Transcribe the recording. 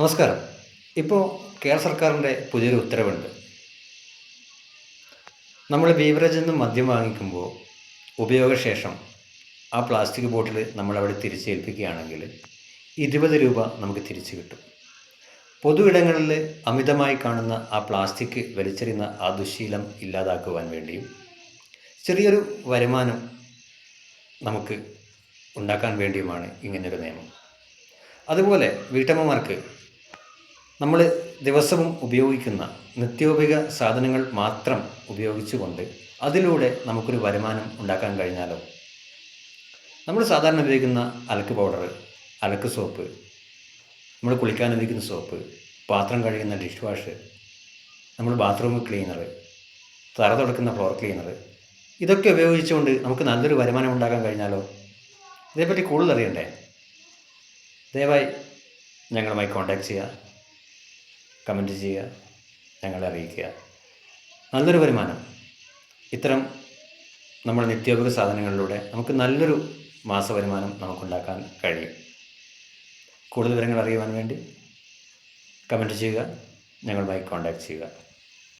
നമസ്കാരം. ഇപ്പോൾ കേരള സർക്കാരിന്റെ പുതിയൊരു ഉത്തരവുണ്ട്. നമ്മൾ ബീവറേജിൽ നിന്ന് മദ്യം വാങ്ങിക്കുമ്പോൾ ഉപയോഗശേഷം ആ പ്ലാസ്റ്റിക് ബോട്ടിൽ നമ്മളവിടെ തിരിച്ചേൽപ്പിക്കുകയാണെങ്കിൽ ഇരുപത് രൂപ നമുക്ക് തിരിച്ചു കിട്ടും. പൊതു ഇടങ്ങളിൽ അമിതമായി കാണുന്ന ആ പ്ലാസ്റ്റിക് വലിച്ചെറിയുന്ന ആ ദുശീലം ഇല്ലാതാക്കുവാൻ വേണ്ടിയും ചെറിയൊരു വരുമാനം നമുക്ക് ഉണ്ടാക്കാൻ വേണ്ടിയുമാണ് ഇങ്ങനൊരു നിയമം. അതുപോലെ വീട്ടമ്മമാർക്ക് നമ്മൾ ദിവസവും ഉപയോഗിക്കുന്ന നിത്യോപയോഗ സാധനങ്ങൾ മാത്രം ഉപയോഗിച്ചുകൊണ്ട് അതിലൂടെ നമുക്കൊരു വരുമാനം ഉണ്ടാക്കാൻ കഴിഞ്ഞാലോ? നമ്മൾ സാധാരണ ഉപയോഗിക്കുന്ന അലക്ക് പൗഡർ അലക്ക് സോപ്പ് നമ്മൾ കുളിക്കാൻ ഉപയോഗിക്കുന്ന സോപ്പ് പാത്രം കഴുകുന്ന ഡിഷ് വാഷ് നമ്മൾ ബാത്റൂം ക്ലീനർ തറ തുടക്കുന്ന ഫ്ലോർ ക്ലീനർ ഇതൊക്കെ ഉപയോഗിച്ചുകൊണ്ട് നമുക്ക് നല്ലൊരു വരുമാനം ഉണ്ടാക്കാൻ കഴിഞ്ഞാലോ? ഇതേപ്പറ്റി കൂടുതൽ അറിയണ്ടേ ദയവായി ഞങ്ങളുമായി കോൺടാക്ട് ചെയ്യുക. കമന്റ് ചെയ്യുക ഞങ്ങളെ അറിയിക്കുക. നല്ലൊരു വരുമാനം. ഇത്തരം നമ്മൾ നിത്യോപയോഗ സാധനങ്ങളിലൂടെ നമുക്ക് നല്ലൊരു മാസവരുമാനം നമുക്കുണ്ടാക്കാൻ കഴിയും. കൂടുതൽ വിവരങ്ങൾ അറിയുവാൻ വേണ്ടി കമന്റ് ചെയ്യുക ഞങ്ങളുമായി കോൺടാക്ട് ചെയ്യുക.